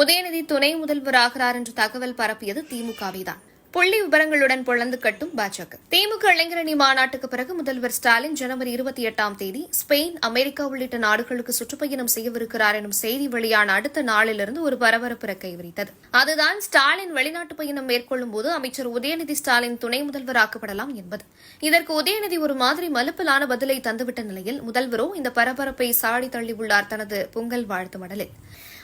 உதயநிதி துணை முதல்வராகிறார் என்று தகவல் பரப்பியது திமுகவை தான் புள்ளி விவரங்களுடன் பொழந்து கட்டும் பாஜக திமுக இளைஞரணி மாநாட்டுக்கு பிறகு முதல்வர் ஸ்டாலின் ஜனவரி இருபத்தி எட்டாம் தேதி ஸ்பெயின் அமெரிக்கா உள்ளிட்ட நாடுகளுக்கு சுற்றுப்பயணம் செய்யவிருக்கிறார் எனும் செய்தி வெளியான அடுத்த நாளிலிருந்து ஒரு பரபரப்பு ரெக்கை விரித்தது. அதுதான் ஸ்டாலின் வெளிநாட்டு பயணம் மேற்கொள்ளும் போது அமைச்சர் உதயநிதி ஸ்டாலின் துணை முதல்வராக்கப்படலாம் என்பது. இதற்கு உதயநிதி ஒரு மாதிரி மலுப்பலான பதிலை தந்துவிட்ட நிலையில் முதல்வரோ இந்த பரபரப்பை சாடி தள்ளியுள்ளார் தனது பொங்கல் வாழ்த்து மடலில்.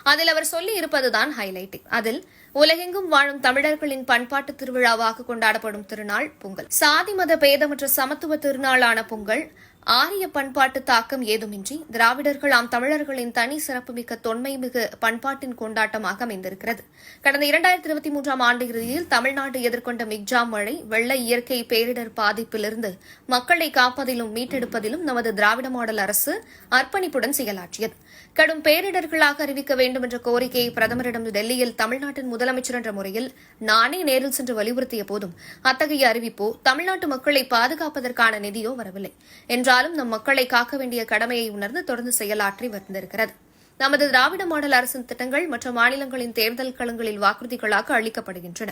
அதில் அவர் சொல்லி இருப்பதுதான் ஹைலைட் அதில் உலகெங்கும் வாழும் தமிழர்களின் பண்பாட்டு திருவிழாவாக கொண்டாடப்படும் திருநாள் பொங்கல். சாதி மத பேதமற்ற சமத்துவ திருநாளான பொங்கல் ஆரிய பண்பாட்டு தாக்கம் ஏதுமின்றி திராவிடர்களாம் தமிழர்களின் தனி சிறப்புமிக்க தொன்மைமிகு பண்பாட்டின் கொண்டாட்டமாக அமைந்திருக்கிறது. கடந்த இரண்டாயிரத்தி இருபத்தி மூன்றாம் ஆண்டு இறுதியில் தமிழ்நாடு எதிர்கொண்ட மிக்ஜாம் மழை வெள்ள இயற்கை பேரிடர் பாதிப்பிலிருந்து மக்களை காப்பதிலும் மீட்டெடுப்பதிலும் நமது திராவிட மாடல் அரசு அர்ப்பணிப்புடன் செயலாற்றியது. கடும் பேரிடர்களாக அறிவிக்க வேண்டும் என்ற கோரிக்கையை பிரதமரிடம் டெல்லியில் தமிழ்நாட்டின் முதலமைச்சர் என்ற முறையில் நானே நேரில் சென்று வலியுறுத்திய போதும் அத்தகைய அறிவிப்போ தமிழ்நாட்டு மக்களை பாதுகாப்பதற்கான நிதியோ வரவில்லை. என்ற என்றாலும் நம் மக்களை காக்க வேண்டிய கடமையை உணர்ந்து தொடர்ந்து செயலாற்றி வந்திருக்கிறது. நமது திராவிட மாடல் அரசின் திட்டங்கள் மற்ற மாநிலங்களின் தேர்தல் களங்களில் வாக்குறுதிகளாக அளிக்கப்படுகின்றன.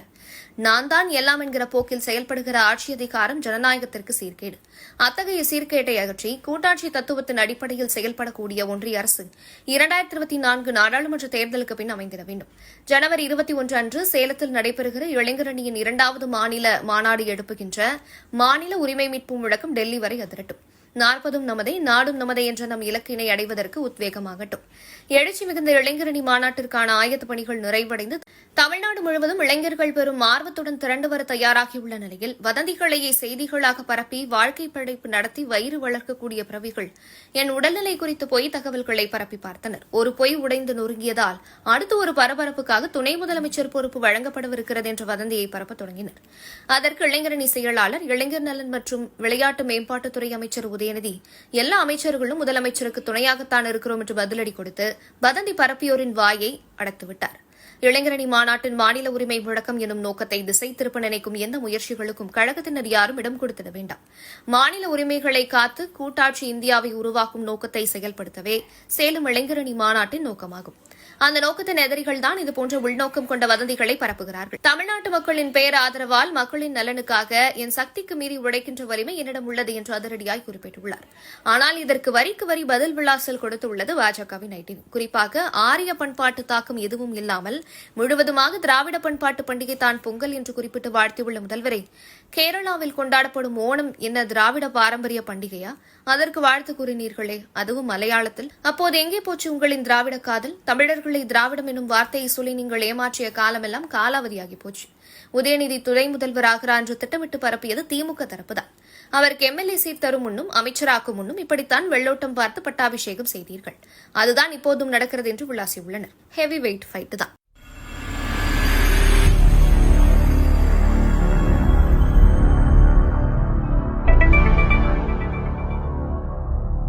நான் தான் எல்லாம் என்கிற போக்கில் செயல்படுகிற ஆட்சி அதிகாரம் ஜனநாயகத்திற்கு சீர்கேடு. அத்தகைய சீர்கேட்டை அகற்றி கூட்டாட்சி தத்துவத்தின் அடிப்படையில் செயல்படக்கூடிய ஒன்றிய அரசு இரண்டாயிரத்தி இருபத்தி நான்கு நாடாளுமன்ற தேர்தலுக்கு பின் அமைந்திட வேண்டும். ஜனவரி இருபத்தி ஒன்று அன்று சேலத்தில் நடைபெறுகிற இளைஞரணியின் இரண்டாவது மாநில மாநாடு எழுப்புகின்ற மாநில உரிமை மீட்பு முழக்கம் டெல்லி வரை அதிரட்டும். நாற்பதும் நமதே நாடும் நமதே என்ற நம் இலக்கினை அடைவதற்கு உத்வேகமாகட்டும். எழுச்சி மிகுந்த இளைஞரணி மாநாட்டிற்கான ஆயத்த பணிகள் நிறைவடைந்து தமிழ்நாடு முழுவதும் இளைஞர்கள் பெரும் ஆர்வத்துடன் திரண்டு வர தயாராகியுள்ள நிலையில் வதந்திகளையே செய்திகளாக பரப்பி வாழ்க்கை படைப்பு நடத்தி வயிறு வளர்க்கக்கூடிய பிறவிகள் என் உடல்நிலை குறித்து பொய் தகவல்களை பரப்பி பார்த்தனர். ஒரு பொய் உடைந்து நொறுங்கியதால் அடுத்து ஒரு பரபரப்புக்காக துணை முதலமைச்சர் பொறுப்பு வழங்கப்படவிருக்கிறது என்ற வதந்தியை பரப்பத் தொடங்கினர். அதற்கு இளைஞரணி செயலாளர் இளைஞர் நலன் மற்றும் விளையாட்டு மேம்பாட்டுத்துறை அமைச்சர் உதயநிதி. எல்லா அமைச்சர்களும் முதலமைச்சருக்கு துணையாகத்தான் இருக்கிறோம் என்று பதிலடி கொடுத்து வதந்தி பரப்பியோரின் வாயை அடைத்துவிட்டார். இளைஞரணி மாநாட்டின் மாநில உரிமை முழக்கம் எனும் நோக்கத்தை திசை திருப்ப நினைக்கும் எந்த முயற்சிகளுக்கும் கழகத்தினர் யாரும் இடம் கொடுத்திட வேண்டாம். மாநில உரிமைகளை காத்து கூட்டாட்சி இந்தியாவை உருவாக்கும் நோக்கத்தை செயல்படுத்தவே சேலம் இளைஞரணி மாநாட்டின் நோக்கமாகும். அந்த நோக்கத்தின் எதிரிகள் தான் இதுபோன்ற உள்நோக்கம் கொண்ட வதந்திகளை பரப்புகிறார்கள். தமிழ்நாட்டு மக்களின் பெயர் ஆதரவால் மக்களின் நலனுக்காக என் சக்திக்கு மீறி உழைக்கின்ற வலிமை என்னிடம் உள்ளது என்று அதிரடியாய் குறிப்பிட்டுள்ளார். ஆனால் இதற்கு வரிக்கு வரி பதில் விளாசல் கொடுத்துள்ளது பாஜகவின் ஐடி. குறிப்பாக ஆரிய பண்பாட்டு தாக்கம் எதுவும் இல்லாமல் முழுவதுமாக திராவிட பண்பாட்டு பண்டிகை தான் பொங்கல் என்று குறிப்பிட்டு வாழ்த்தியுள்ள முதல்வரை கேரளாவில் கொண்டாடப்படும் ஓணம் என்ன திராவிட பாரம்பரிய பண்டிகையா? அதற்கு வாழ்த்து கூறினீர்களே அதுவும் மலையாளத்தில். அப்போது எங்கே போச்சு உங்களின் திராவிட காதல்? தமிழர்கள் திராவிடம் எனும் வார்த்தையை சொல்லி நீங்கள் ஏமாற்றிய காலமெல்லாம் காலாவதியாகி போச்சு. உதயநிதி துணை முதல்வராகிறார் என்று திட்டமிட்டு பரப்பியது திமுக தரப்புதான். அவருக்கு எம்எல்ஏ சீட் தரும் முன்னும் அமைச்சராக்கும் முன்னும் இப்படித்தான் வெள்ளோட்டம் பார்த்து பட்டாபிஷேகம் செய்தீர்கள். அதுதான் இப்போதும் நடக்கிறது என்று விளாசியுள்ளனர் ஹெவி வெயிட் ஃபைட் தான்.